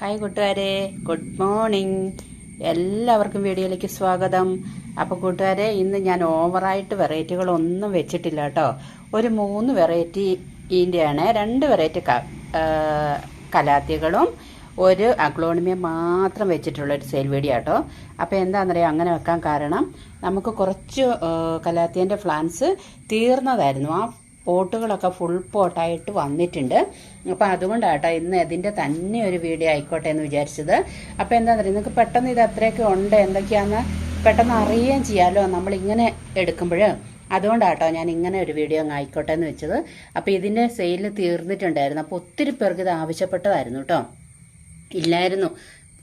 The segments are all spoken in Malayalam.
ഹായ് കൂട്ടുകാരെ. ഗുഡ് മോർണിംഗ് എല്ലാവർക്കും വീഡിയോയിലേക്ക് സ്വാഗതം. അപ്പോൾ കൂട്ടുകാരെ ഇന്ന് ഞാൻ ഓവറായിട്ട് വെറൈറ്റികളൊന്നും വെച്ചിട്ടില്ല കേട്ടോ. ഒരു മൂന്ന് വെറൈറ്റി വെറൈറ്റിന്റെയാണ് രണ്ട് വെറൈറ്റി കലാത്തികളും ഒരു അക്ലോണിമിയ മാത്രം വെച്ചിട്ടുള്ള ഒരു സെയിൽ വീഡിയോ കേട്ടോ. അപ്പോൾ എന്താണെന്നറിയാം അങ്ങനെ വെക്കാൻ കാരണം നമുക്ക് കുറച്ച് കലാത്തിയന്റെ ഫ്ലാൻസ് തീർന്നതായിരുന്നു. ആ പോട്ടുകളൊക്കെ ഫുൾ പോട്ടായിട്ട് വന്നിട്ടുണ്ട്. അപ്പോൾ അതുകൊണ്ടാട്ടോ ഇന്ന് ഇതിന്റെ തന്നെ ഒരു വീഡിയോ ആയിക്കോട്ടെ എന്ന് വിചാരിച്ചത്. അപ്പോൾ എന്താണെന്ന് പറയുക നിങ്ങൾക്ക് പെട്ടെന്ന് ഇത് അത്രയൊക്കെ ഉണ്ട് എന്തൊക്കെയാണെന്ന് പെട്ടെന്ന് അറിയുകയും ചെയ്യാമല്ലോ നമ്മളിങ്ങനെ എടുക്കുമ്പോൾ അതുകൊണ്ടാട്ടോ ഞാൻ ഇങ്ങനെ ഒരു വീഡിയോ അങ്ങ് ആയിക്കോട്ടെ എന്ന് വെച്ചത്. അപ്പോൾ ഇതിന്റെ സെയിൽ തീർന്നിട്ടുണ്ടായിരുന്നു. അപ്പോൾ ഒത്തിരി പേർക്ക് ഇത് ആവശ്യപ്പെട്ടതായിരുന്നു കേട്ടോ. ഇല്ലായിരുന്നു.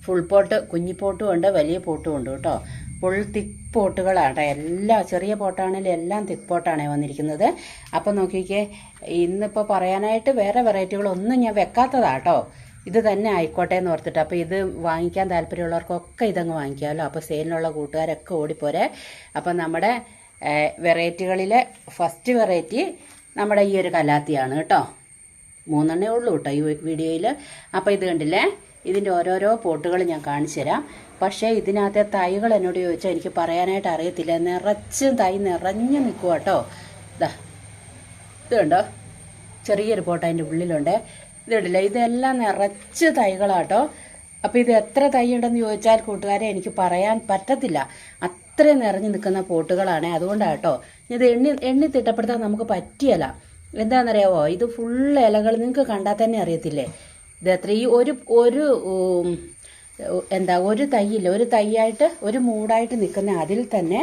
ഫുൾ പോട്ട് കുഞ്ഞിപ്പോട്ടും ഉണ്ട് വലിയ പോട്ടും ഉണ്ട് കേട്ടോ. ഫുൾ തിക്ക് പോട്ടുകളാണ്. എല്ലാ ചെറിയ പോട്ടാണെങ്കിലും എല്ലാം തിക്ക് പോട്ടാണ് വന്നിരിക്കുന്നത്. അപ്പോൾ നോക്കിക്കേ ഇന്നിപ്പോൾ പറയാനായിട്ട് വേറെ വെറൈറ്റികളൊന്നും ഞാൻ വെക്കാത്തതാട്ടോ. ഇത് തന്നെ ആയിക്കോട്ടെ എന്ന് ഓർത്തിട്ട്. അപ്പോൾ ഇത് വാങ്ങിക്കാൻ താല്പര്യമുള്ളവർക്കൊക്കെ ഇതങ്ങ് വാങ്ങിക്കാമല്ലോ. അപ്പോൾ സെയിലിനുള്ള കൂട്ടുകാരൊക്കെ ഓടിപ്പോരെ. അപ്പോൾ നമ്മുടെ വെറൈറ്റികളിലെ ഫസ്റ്റ് വെറൈറ്റി നമ്മുടെ ഈ ഒരു കലാത്തിയാണ് കേട്ടോ. മൂന്നെണ്ണേ ഉള്ളൂ കേട്ടോ ഈ വീഡിയോയിൽ അപ്പോൾ ഇത് കണ്ടില്ലേ? ഇതിന്റെ ഓരോരോ പോട്ടുകൾ ഞാൻ കാണിച്ചു തരാം. പക്ഷേ ഇതിനകത്തെ തൈകൾ എന്നോട് ചോദിച്ചാൽ എനിക്ക് പറയാനായിട്ട് അറിയത്തില്ല. നിറച്ചും തൈ നിറഞ്ഞു നിൽക്കുക കേട്ടോ ഇതാ ഇത് കണ്ടോ? ചെറിയൊരു പോട്ട് അതിന്റെ ഉള്ളിലുണ്ട്. ഇത് കണ്ടില്ലേ? ഇതെല്ലാം നിറച്ച് തൈകളാട്ടോ അപ്പോൾ ഇത് എത്ര തൈ ഉണ്ടെന്ന് ചോദിച്ചാൽ കൂട്ടുകാരെ എനിക്ക് പറയാൻ പറ്റത്തില്ല. അത്രയും നിറഞ്ഞു നിൽക്കുന്ന പോട്ടുകളാണ് അതുകൊണ്ടാട്ടോ ഇത് എണ്ണി എണ്ണി തിട്ടപ്പെടുത്താൻ നമുക്ക് പറ്റിയല്ല. എന്താണെന്നറിയാവോ? ഇത് ഫുൾ ഇലകൾ. നിങ്ങൾക്ക് കണ്ടാൽ തന്നെ അറിയത്തില്ലേ? ഇത് എത്ര? ഈ ഒരു ഒരു എന്താ ഒരു തൈയില്ല. ഒരു തൈയായിട്ട് ഒരു മൂടായിട്ട് നിൽക്കുന്ന അതിൽ തന്നെ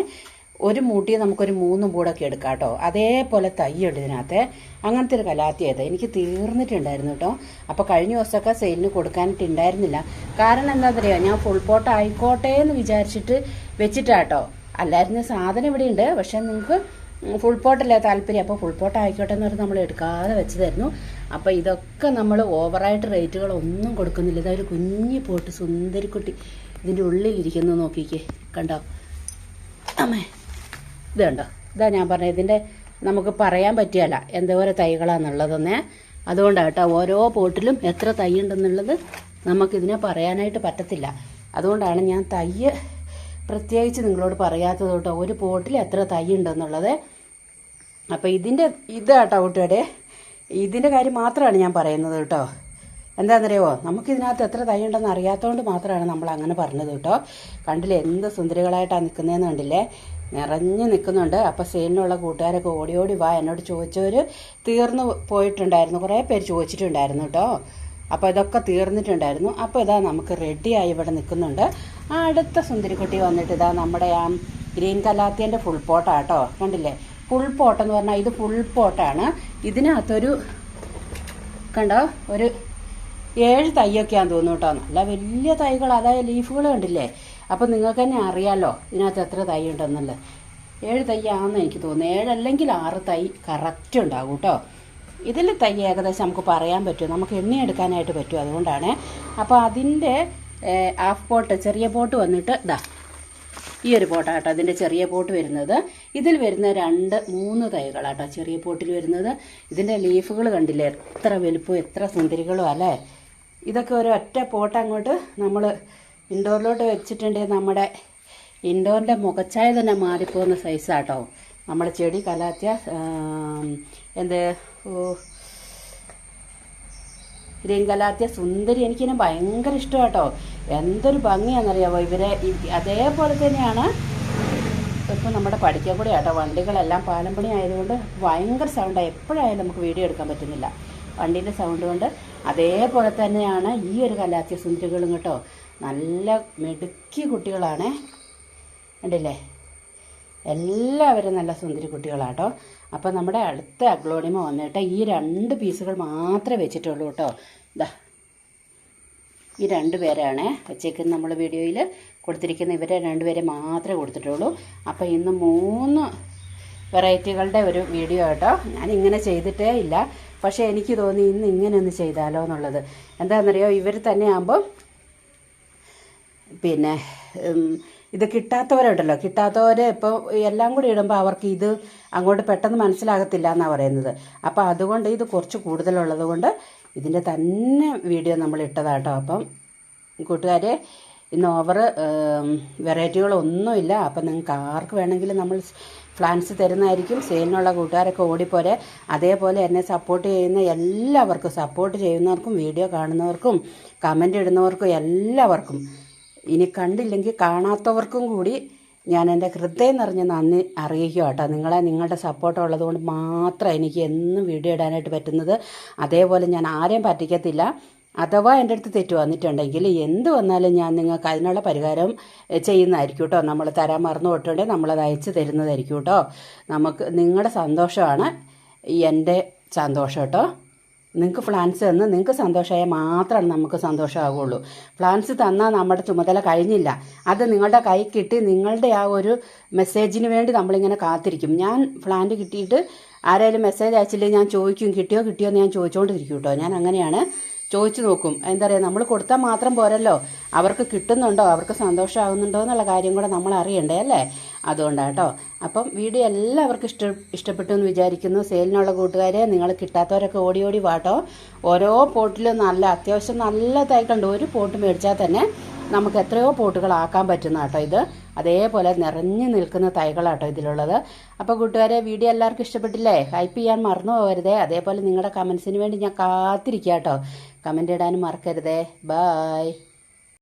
ഒരു മൂട്ടി നമുക്കൊരു മൂന്ന് മൂടൊക്കെ എടുക്കാം കേട്ടോ. അതേപോലെ തൈയുണ്ട് ഇതിനകത്ത്. അങ്ങനത്തെ ഒരു കലാത്തിയത് എനിക്ക് തീർന്നിട്ടുണ്ടായിരുന്നു കേട്ടോ. അപ്പോൾ കഴിഞ്ഞ ദിവസമൊക്കെ സെയിലിന് കൊടുക്കാനിട്ടുണ്ടായിരുന്നില്ല കാരണം എന്താണെന്നറിയോ ഞാൻ ഫുൾ പോട്ട് ആയിക്കോട്ടെ എന്ന് വിചാരിച്ചിട്ട് വെച്ചിട്ടാട്ടോ അല്ലായിരുന്നു സാധനം ഇവിടെയുണ്ട് പക്ഷെ നിങ്ങൾക്ക് ഫുൾ പോട്ടല്ലേ താല്പര്യം? അപ്പോൾ ഫുൾ പോട്ട് ആയിക്കോട്ടെ എന്ന് പറഞ്ഞ് നമ്മൾ എടുക്കാതെ വെച്ചതായിരുന്നു. അപ്പോൾ ഇതൊക്കെ നമ്മൾ ഓവറായിട്ട് റേറ്റുകളൊന്നും കൊടുക്കുന്നില്ല. ഇതൊരു കുഞ്ഞി പോട്ട് സുന്ദരിക്കുട്ടി. ഇതിന്റെ ഉള്ളിലിരിക്കുന്നു നോക്കിക്കേ. കണ്ടോ? അമ്മേ ഇത് കണ്ടോ? ഇതാ ഞാൻ പറഞ്ഞത്. ഇതിന്റെ നമുക്ക് പറയാൻ പറ്റിയല്ല എന്തോരം തൈകളാണെന്നുള്ളതൊന്നേ അതുകൊണ്ടാണ് കേട്ടോ ഓരോ പോട്ടിലും എത്ര തൈ ഉണ്ടെന്നുള്ളത് നമുക്കിതിനെ പറയാനായിട്ട് പറ്റത്തില്ല. അതുകൊണ്ടാണ് ഞാൻ തൈ പ്രത്യേകിച്ച് നിങ്ങളോട് പറയാത്തത് കേട്ടോ. ഒരു പോട്ടിൽ എത്ര തൈ ഉണ്ടെന്നുള്ളത്. അപ്പോൾ ഇതിന്റെ ഇതാട്ടോ കൂട്ടുകാരെ. ഇതിന്റെ കാര്യം മാത്രമാണ് ഞാൻ പറയുന്നത് കേട്ടോ. എന്താണെന്നറിയോ നമുക്കിതിനകത്ത് എത്ര തൈ ഉണ്ടെന്ന് അറിയാത്തതുകൊണ്ട് മാത്രമാണ് നമ്മൾ അങ്ങനെ പറഞ്ഞത് കേട്ടോ. കണ്ടില്ലേ? എന്ത് സുന്ദരികളായിട്ടാണ് നിൽക്കുന്നതെന്ന് കണ്ടില്ലേ? നിറഞ്ഞു നിൽക്കുന്നുണ്ട് അപ്പോൾ സെയിലിനുള്ള കൂട്ടുകാരൊക്കെ ഓടി ഓടി വാ എന്നോട് ചോദിച്ചവർ തീർന്നു പോയിട്ടുണ്ടായിരുന്നു. കുറേ പേര് ചോദിച്ചിട്ടുണ്ടായിരുന്നു കേട്ടോ. അപ്പോൾ ഇതൊക്കെ തീർന്നിട്ടുണ്ടായിരുന്നു. അപ്പോൾ ഇതാ നമുക്ക് റെഡിയായി ഇവിടെ നിൽക്കുന്നുണ്ട് ആ അടുത്ത സുന്ദരിക്കുട്ടി വന്നിട്ട് ഇതാ നമ്മുടെ ആ ഗ്രീൻ കലാത്തിയന്റെ ഫുൾ പോട്ടാട്ടോ കണ്ടില്ലേ? ഫുൾ പോട്ട് എന്ന് പറഞ്ഞാൽ ഇത് ഫുൾ പോട്ടാണ് ഇതിനകത്തൊരു കണ്ടോ? ഒരു ഏഴ് തൈയൊക്കെയാന്ന് തോന്നുന്നു കേട്ടോ. നല്ല വലിയ തൈകൾ അതായത് ലീഫുകൾ കണ്ടില്ലേ? അപ്പം നിങ്ങൾക്ക് തന്നെ അറിയാലോ ഇതിനകത്ത് എത്ര തൈ ഉണ്ടെന്നുള്ളത്. ഏഴ് തൈയാണെന്ന് എനിക്ക് തോന്നുന്നു. ഏഴല്ലെങ്കിൽ ആറ് തൈ കറക്റ്റ് ഉണ്ടാകും കേട്ടോ. ഇതിൽ തൈ ഏകദേശം നമുക്ക് പറയാൻ പറ്റും. നമുക്ക് എണ്ണി എടുക്കാനായിട്ട് പറ്റും അതുകൊണ്ടാണ്. അപ്പോൾ അതിന്റെ ഹാഫ് പോട്ട് ചെറിയ പോട്ട് വന്നിട്ട് ഇതാ ഈ ഒരു പോട്ടാട്ടോ. അതിന്റെ ചെറിയ പോട്ട് വരുന്നത്. ഇതിൽ വരുന്ന രണ്ട് മൂന്ന് തൈകളാട്ടോ ചെറിയ പോട്ടിൽ വരുന്നത്. ഇതിന്റെ ലീഫുകൾ കണ്ടില്ലേ? എത്ര വലുപ്പവും എത്ര സുന്ദരികളും അല്ലേ? ഇതൊക്കെ ഒരു ഒറ്റ പോട്ട് അങ്ങോട്ട് നമ്മൾ ഇൻഡോറിലോട്ട് വെച്ചിട്ടുണ്ടെങ്കിൽ നമ്മുടെ ഇൻഡോറിന്റെ മുഖച്ചായ തന്നെ മാറിപ്പോകുന്ന സൈസാട്ടോ നമ്മുടെ ചെടി കലാത്തിയ എന്ത് ഓ ഗ്രീൻ കലാത്തിയ സുന്ദരി എനിക്കിനെ ഭയങ്കര ഇഷ്ടമാട്ടോ. എന്തൊരു ഭംഗിയാണെന്നറിയാവോ? ഇവരെ അതേപോലെ തന്നെയാണ് ഇപ്പം നമ്മുടെ പഠിക്കാൻ കൂടെ ആട്ടോ. വണ്ടികളെല്ലാം പാലം പണി ആയതുകൊണ്ട് ഭയങ്കര സൗണ്ടാണ് എപ്പോഴായാലും നമുക്ക് വീഡിയോ എടുക്കാൻ പറ്റുന്നില്ല. വണ്ടീന്റെ സൗണ്ട് കൊണ്ട് അതേപോലെ തന്നെയാണ് ഈ ഒരു കലാത്തിയ സുന്ദരികളും കേട്ടോ. നല്ല മിടുക്കി കുട്ടികളാണേ. കണ്ടില്ലേ? എല്ലാവരും നല്ല സുന്ദരി കുട്ടികളാട്ടോ. അപ്പോൾ നമ്മുടെ അടുത്ത അഗ്ലോണിമ വന്നിട്ട് ഈ രണ്ട് പീസുകൾ മാത്രമേ വെച്ചിട്ടുള്ളൂ കേട്ടോ. ഇതാ ഈ രണ്ട് പേരാണ് വെച്ചേക്കുന്ന നമ്മൾ വീഡിയോയിൽ കൊടുത്തിരിക്കുന്ന ഇവരെ രണ്ടുപേരെ മാത്രമേ കൊടുത്തിട്ടുള്ളൂ. അപ്പോൾ ഇന്ന് മൂന്ന് വെറൈറ്റികളുടെ ഒരു വീഡിയോ കേട്ടോ. ഇങ്ങനെ ചെയ്തിട്ടേ ഇല്ല. പക്ഷേ എനിക്ക് തോന്നി ഇന്ന് ഇങ്ങനെ ഒന്ന് ചെയ്താലോ എന്നുള്ളത്. എന്താണെന്നറിയോ? ഇവർ തന്നെ ആകുമ്പോൾ പിന്നെ ഇത് കിട്ടാത്തവരുണ്ടല്ലോ. കിട്ടാത്തവരെ ഇപ്പോൾ എല്ലാം കൂടി ഇടുമ്പോൾ അവർക്ക് ഇത് അങ്ങോട്ട് പെട്ടെന്ന് മനസ്സിലാകത്തില്ല എന്നാണ് പറയുന്നത്. അപ്പോൾ അതുകൊണ്ട് ഇത് കുറച്ച് കൂടുതലുള്ളത് കൊണ്ട് ഇതിന്റെ തന്നെ വീഡിയോ നമ്മൾ ഇട്ടതാട്ടോ. അപ്പം കൂട്ടുകാരെ ഇന്ന് ഓവർ വെറൈറ്റികളൊന്നുമില്ല. അപ്പം നിങ്ങൾക്ക് ആർക്ക് വേണമെങ്കിലും നമ്മൾ ഫ്ലാൻസ് തരുന്നതായിരിക്കും. സെയിലിനുള്ള കൂട്ടുകാരൊക്കെ ഓടിപ്പോരെ. അതേപോലെ എന്നെ സപ്പോർട്ട് ചെയ്യുന്ന എല്ലാവർക്കും സപ്പോർട്ട് ചെയ്യുന്നവർക്കും വീഡിയോ കാണുന്നവർക്കും കമന്റ് ഇടുന്നവർക്കും എല്ലാവർക്കും ഇനി കണ്ടില്ലെങ്കിൽ കാണാത്തവർക്കും കൂടി ഞാൻ എന്റെ ഹൃദയം നിറഞ്ഞ നന്ദി അറിയിക്കുക കേട്ടോ. നിങ്ങളെ നിങ്ങളുടെ സപ്പോർട്ട് ഉള്ളതുകൊണ്ട് മാത്രം എനിക്ക് എന്നും വീഡിയോ ഇടാനായിട്ട് പറ്റുന്നത്. അതേപോലെ ഞാൻ ആരെയും പറ്റിക്കത്തില്ല. അഥവാ എന്റെ അടുത്ത് തെറ്റ് വന്നിട്ടുണ്ടെങ്കിൽ എന്ത് വന്നാലും ഞാൻ നിങ്ങൾക്ക് അതിനുള്ള പരിഹാരം ചെയ്യുന്നതായിരിക്കും കേട്ടോ. നമ്മൾ തരാൻ മറന്നു പോയിട്ടുണ്ടെങ്കിൽ നമ്മളത് അയച്ചു തരുന്നതായിരിക്കും കേട്ടോ. നമുക്ക് നിങ്ങളുടെ സന്തോഷമാണ് എന്റെ സന്തോഷം കേട്ടോ. നിങ്ങൾക്ക് ഫ്ലാൻസ് തന്ന് നിങ്ങൾക്ക് സന്തോഷമായാൽ മാത്രമാണ് നമുക്ക് സന്തോഷമാകുള്ളൂ ഫ്ലാൻസ് തന്നാൽ നമ്മുടെ ചുമതല കഴിഞ്ഞില്ല. അത് നിങ്ങളുടെ കൈ കിട്ടി നിങ്ങളുടെ ആ ഒരു മെസ്സേജിന് വേണ്ടി നമ്മളിങ്ങനെ കാത്തിരിക്കും. ഞാൻ ഫ്ലാന്റ് കിട്ടിയിട്ട് ആരെങ്കിലും മെസ്സേജ് അയച്ചില്ലെങ്കിൽ ഞാൻ ചോദിക്കും കിട്ടിയോ കിട്ടിയോ എന്ന് ഞാൻ ചോദിച്ചുകൊണ്ടിരിക്കും കേട്ടോ. ഞാൻ അങ്ങനെയാണ് ചോദിച്ചു നോക്കും. എന്താ പറയുക നമ്മൾ കൊടുത്താൽ മാത്രം പോരല്ലോ. അവർക്ക് കിട്ടുന്നുണ്ടോ? അവർക്ക് സന്തോഷമാകുന്നുണ്ടോ എന്നുള്ള കാര്യം കൂടെ നമ്മൾ അറിയണ്ടേ അല്ലേ? അതുകൊണ്ടാട്ടോ അപ്പം വീഡിയോ എല്ലാവർക്കും ഇഷ്ട ഇഷ്ടപ്പെട്ടു എന്ന് വിചാരിക്കുന്നു. സെയിലിനുള്ള കൂട്ടുകാരെ നിങ്ങൾ കിട്ടാത്തവരൊക്കെ ഓടി ഓടി വാട്ടോ ഓരോ പോട്ടിലും നല്ല അത്യാവശ്യം നല്ല തൈക്കുണ്ട് ഒരു പോട്ട് മേടിച്ചാൽ തന്നെ നമുക്ക് എത്രയോ പോട്ടുകളാക്കാൻ പറ്റുന്ന കേട്ടോ ഇത്. അതേപോലെ നിറഞ്ഞു നിൽക്കുന്ന തൈകളാട്ടോ ഇതിലുള്ളത്. അപ്പോൾ കൂട്ടുകാരെ വീഡിയോ എല്ലാവർക്കും ഇഷ്ടപ്പെട്ടില്ലേ? ഹൈപ്പ് ചെയ്യാൻ മറന്നു പോകരുതേ. അതേപോലെ നിങ്ങളുടെ കമൻസിന് വേണ്ടി ഞാൻ കാത്തിരിക്കാം കേട്ടോ കമന്റ് ഇടാനും മറക്കരുതേ. ബായ്